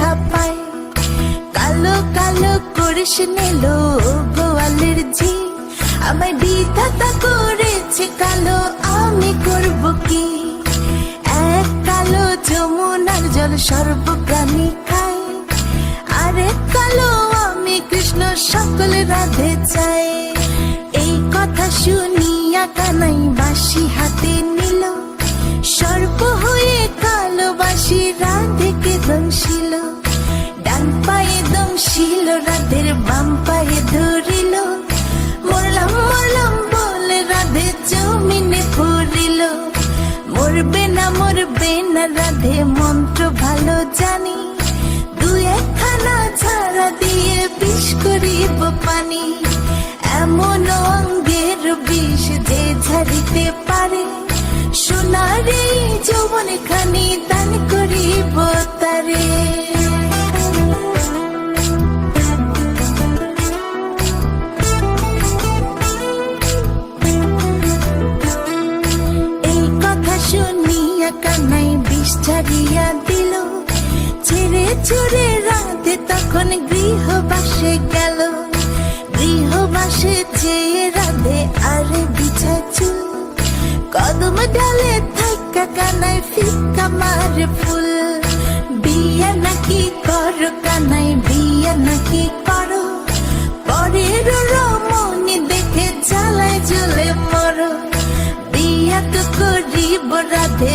দেখা কালো কালো করিস নিল গোয়ালের ঝি। আমায় বিধাতা করেছে কালো, আমি করব কি? এক কালো যমুনার জল সর্বপ্রাণী খায় আরেক কালো আমি কৃষ্ণ সকল রাধে চাই। এই কথা শুনিয়া কানাই বাসি হাতে নিল। সর্প হয়ে কালো বাসি রাধেকে দংশিল ডান পায়ে দংশিল রাধের বাম পায়ে ধরিল। মরলাম মরলাম বলে রাধে জমিনে পড়িল মরবে না মরবে না রাধে, মন্ত্র ভালো জানি। দু একখানা ছাড়া দিয়ে বিষ করিব পানি। এমন অঙ্গের বিষ যে ঝাড়িতে পারে। সোনার যৌবন খানি দান করিব তারে। ছুড়ে রাতে তখন গৃহবাসে গেল। গৃহবাসে চেয়ে রাধে, আরে বিছা চুল কদম ডালে থাকা কানাই ফিকা মারে ফুল। বিয়া নাকি করো কানাই বিয়া নাকি করো। পরের রমণী দেখে জ্বালায় জ্বলে মরো। বিয়া তো করিব রাধে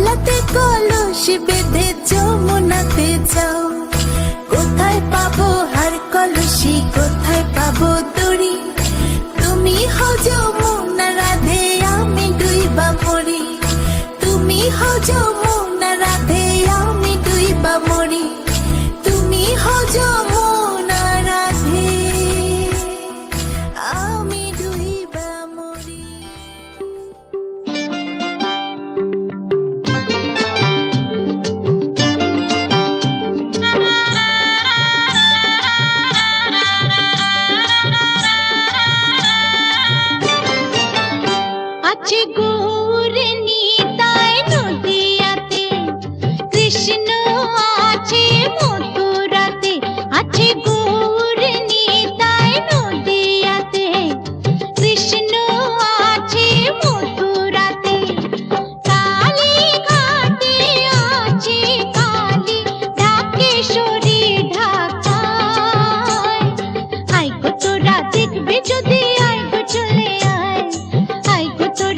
কলসি বেঁধে যমুনাতে যাও। কোথায় পাবো হার কলসি, কোথায় পাবো দড়ি? তুমি হও যমুনা রাধে, আমি দুই মরি। তুমি হও যমুনা রাধে, আমি দুইবা মরি।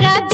राज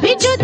বিদ্যুৎ